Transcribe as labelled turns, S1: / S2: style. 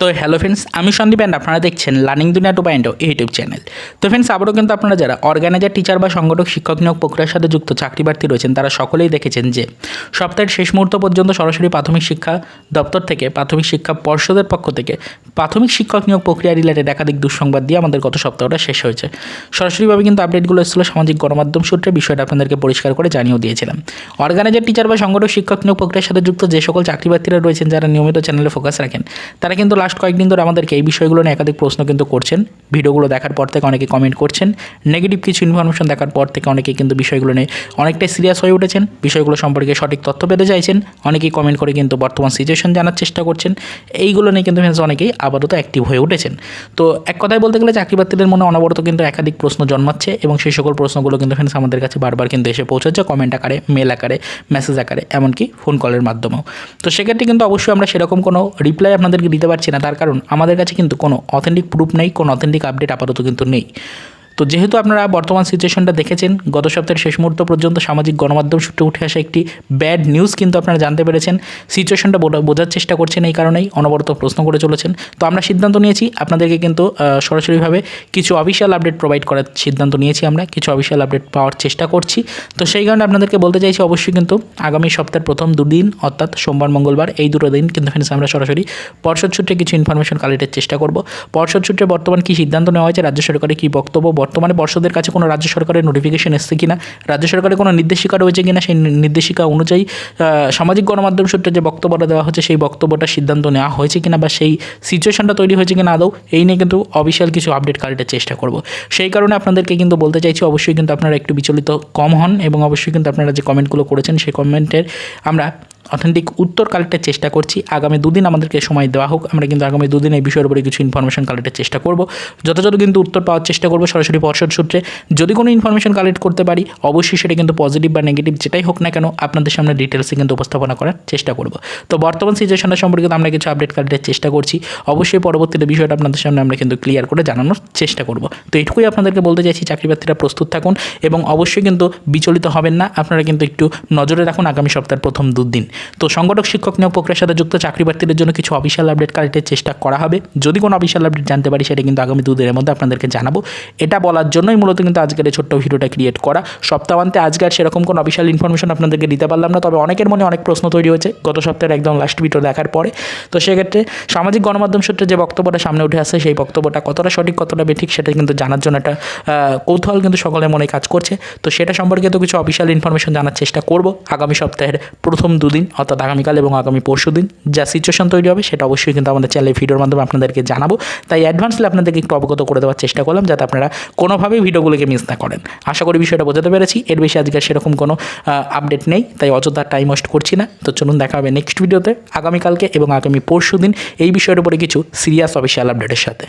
S1: তো hello friends আমি Sandeep and আপনারা দেখছেন learning Duniya two point YouTube channel তো ফ্রেন্ডস আবারও কিন্তু আপনারা যারা অর্গানাইজার টিচার বা সংগঠক, শিক্ষক নিয়োগ প্রক্রিয়ার সাথে যুক্ত চাকরি প্রার্থী রয়েছেন, তারা সকলেই দেখেছেন যে সপ্তাহের শেষ মুহূর্ত পর্যন্ত সরাসরি প্রাথমিক শিক্ষা দপ্তর থেকে, প্রাথমিক শিক্ষা পর্ষদের পক্ষ থেকে, প্রাথমিক শিক্ষক নিয়োগ প্রক্রিয়া রিলেটেড একাধিক দুঃসংবাদ দিয়ে আমাদের গত সপ্তাহটা শেষ হয়েছে। সরাসরিভাবে কিন্তু আপডেটগুলো এসেছিল সামাজিক গণমাধ্যম সূত্রে, বিষয়টা আপনাদেরকে পরিষ্কার করে জানিয়েও দিয়েছিলাম। অর্গানাইজার টিচার বা সংগঠক, শিক্ষক নিয়োগ প্রক্রিয়ার সাথে যুক্ত যে সকল চাকরি প্রার্থীরা রয়েছেন, যারা নিয়মিত চ্যানেলে ফোকাস রাখেন, তারা কিন্তু লাস্ট কয়েকদিন ধরে আমাদেরকে এই বিষয়গুলো নিয়ে একাধিক প্রশ্ন কিন্তু করছেন। ভিডিওগুলো দেখার পর থেকে অনেকে কমেন্ট করছেন। নেগেটিভ কিছু ইনফরমেশন দেখার পর থেকে অনেকেই কিন্তু বিষয়গুলো নিয়ে অনেকটাই সিরিয়াস হয়ে উঠেছেন। বিষয়গুলো সম্পর্কে সঠিক তথ্য পেতে চাইছেন। অনেকেই কমেন্ট করে কিন্তু বর্তমান সিচুয়েশন জানার চেষ্টা করছেন। এইগুলো নিয়ে কিন্তু ফ্রেন্ডস অনেকেই আপাতত অ্যাক্টিভ হয়ে উঠেছেন। তো এক কথায় বলতে গেলে চাকরি প্রার্থীদের মনে অনবরত কিন্তু একাধিক প্রশ্ন জন্মাচ্ছে এবং সেই সকল প্রশ্নগুলো কিন্তু ফ্রেন্ডস আমাদের কাছে বারবার কিন্তু এসে পৌঁছাচ্ছে কমেন্ট আকারে মেল আকারে মেসেজ আকারে, এমনকি ফোন কলের মাধ্যমেও। তো সেক্ষেত্রে কিন্তু অবশ্যই আমরা সেরকম কোনো রিপ্লাই আপনাদেরকে দিতে পারছি না। তার কারণ আমাদের কাছে কিন্তু কোনো অথেন্টিক প্রুফ নেই, কোনো অথেন্টিক আপডেট আপাতত কিন্তু নেই। তো যেহেতু আপনারা বর্তমান সিচুয়েশনটা দেখেছেন, গত সপ্তাহের শেষ মুহূর্ত পর্যন্ত সামাজিক গণমাধ্যম সূত্রে উঠে আসা একটি ব্যাড নিউজ কিন্তু আপনারা জানতে পেরেছেন। সিচুয়েশনটা বোঝার চেষ্টা করছেন এই কারণেই অনবরত প্রশ্ন করে চলেছেন। তো আমরা সিদ্ধান্ত নিয়েছি, আপনাদেরকে কিন্তু সরাসরিভাবে কিছু অফিসিয়াল আপডেট প্রোভাইড করার সিদ্ধান্ত নিয়েছি আমরা, কিছু অফিসিয়াল আপডেট পাওয়ার চেষ্টা করছি। তো সেই কারণে আপনাদেরকে বলতে চাইছি, অবশ্যই কিন্তু আগামী সপ্তাহের প্রথম দুদিন, অর্থাৎ সোমবার, মঙ্গলবার, এই দুটো দিন কিন্তু ফ্রেন্ডস আমরা সরাসরি পর্ষদ সূত্রে কিছু ইনফরমেশন কালেক্টের চেষ্টা করব। পর্ষদ সূত্রে বর্তমান কী সিদ্ধান্ত নেওয়া হয়েছে, রাজ্য সরকারের কী বক্তব্য বর্তমানে পর্ষদের কাছে কোনো রাজ্য সরকারের নোটিফিকেশন এসছে কিনা, রাজ্য সরকারের কোনো নির্দেশিকা রয়েছে কিনা সেই নির্দেশিকা অনুযায়ী সামাজিক গণমাধ্যম সূত্রে যে বক্তব্যটা দেওয়া হচ্ছে সেই বক্তব্যটা সিদ্ধান্ত নেওয়া হয়েছে কিনা বা সেই সিচুয়েশনটা তৈরি হয়েছে কিনা আদৌ, এই নিয়ে কিন্তু অফিসিয়াল কিছু আপডেট কালেক্টের চেষ্টা করব। সেই কারণে আপনাদেরকে কিন্তু বলতে চাইছি, অবশ্যই কিন্তু আপনারা একটু বিচলিত কম হন এবং অবশ্যই কিন্তু আপনারা যে কমেন্টগুলো করেছেন সেই কমেন্টের আমরা অথেন্টিক উত্তর কালেক্টের চেষ্টা করছি। আগামী দুদিন আমাদেরকে সময় দেওয়া হোক, আমরা কিন্তু আগামী দুদিন এই বিষয়ের উপরে কিছু ইনফরমেশন কালেক্টের চেষ্টা করব। যথাযথ কিন্তু উত্তর পাওয়ার চেষ্টা করব সরাসরি পর্ষদ সূত্রে। যদি কোনো ইনফরমেশন কালেক্ট করতে পারি, অবশ্যই সেটা কিন্তু পজিটিভ বা নেগেটিভ যেটাই হোক না কেন, আপনাদের সামনে ডিটেলসে কিন্তু উপস্থাপনা করার চেষ্টা করব। তো বর্তমান সিচুয়েশনটা সম্পর্কে আমরা কিছু আপডেট কালেক্টের চেষ্টা করছি। অবশ্যই পরবর্তীতে বিষয়টা আপনাদের সামনে আমরা কিন্তু ক্লিয়ার করে জানানোর চেষ্টা করব। তো এটুকুই আপনাদেরকে বলতে চাইছি চাকরি প্রার্থীরা প্রস্তুত থাকুন এবং অবশ্যই কিন্তু বিচলিত হবেন না। আপনারা কিন্তু একটু নজরে রাখুন আগামী সপ্তাহের প্রথম দুদিন। তো সংগঠক, শিক্ষক নিয়োগ প্রক্রিয়ার সাথে যুক্ত চাকরি প্রার্থীদের জন্য কিছু অফিসিয়াল আপডেট কালেক্টের চেষ্টা করা হবে। যদি কোনো অফিসিয়াল আপডেট জানতে পারি, সেটা কিন্তু আগামী দুদিনের মধ্যে আপনাদেরকে জানাব। এটা বলার জন্যই মূলত কিন্তু আজকের এই ছোট্ট ভিডিওটা ক্রিয়েট করা। সপ্তাহান্তে আজকে আর সেরকম কোনো অফিসিয়াল ইনফরমেশন আপনাদেরকে দিতে পারলাম না, তবে অনেকের মনে অনেক প্রশ্ন তৈরি হয়েছে গত সপ্তাহের একদম লাস্ট ভিডিও দেখার পরে। তো সেক্ষেত্রে সামাজিক গণমাধ্যম সূত্রে যে বক্তব্যটা সামনে উঠে আসে সেই বক্তব্যটা কতটা সঠিক, কতটা বেঠিক, সেটা কিন্তু জানার জন্য একটা কৌতূহল কিন্তু সকলের মনে কাজ করছে। তো সেটা সম্পর্কে তো কিছু অফিসিয়াল ইনফরমেশন জানার চেষ্টা করব। আগামী সপ্তাহের প্রথম দুদিন অর্থাৎ আগামীকাল এবং আগামী পরশু দিন যা সিচুয়েশন তৈরি হবে, সেটা অবশ্যই কিন্তু আমাদের চ্যানেলে ভিডিওর মাধ্যমে আপনাদেরকে জানাব। তাই অ্যাডভান্সলি আপনাদেরকে একটু অবগত করে দেওয়ার চেষ্টা করলাম, যাতে আপনারা কোনোভাবেই ভিডিওগুলোকে মিস না করেন। আশা করি বিষয়টা বোঝাতে পেরেছি। এর বেশি আজকে সেরকম কোনো আপডেট নেই, তাই অযথা টাইম ওয়েস্ট করছি না। তো চলুন দেখা হবে নেক্সট ভিডিওতে আগামীকালকে এবং আগামী পরশু দিন এই বিষয়ের উপরে কিছু সিরিয়াস অফিসিয়াল আপডেটের সাথে।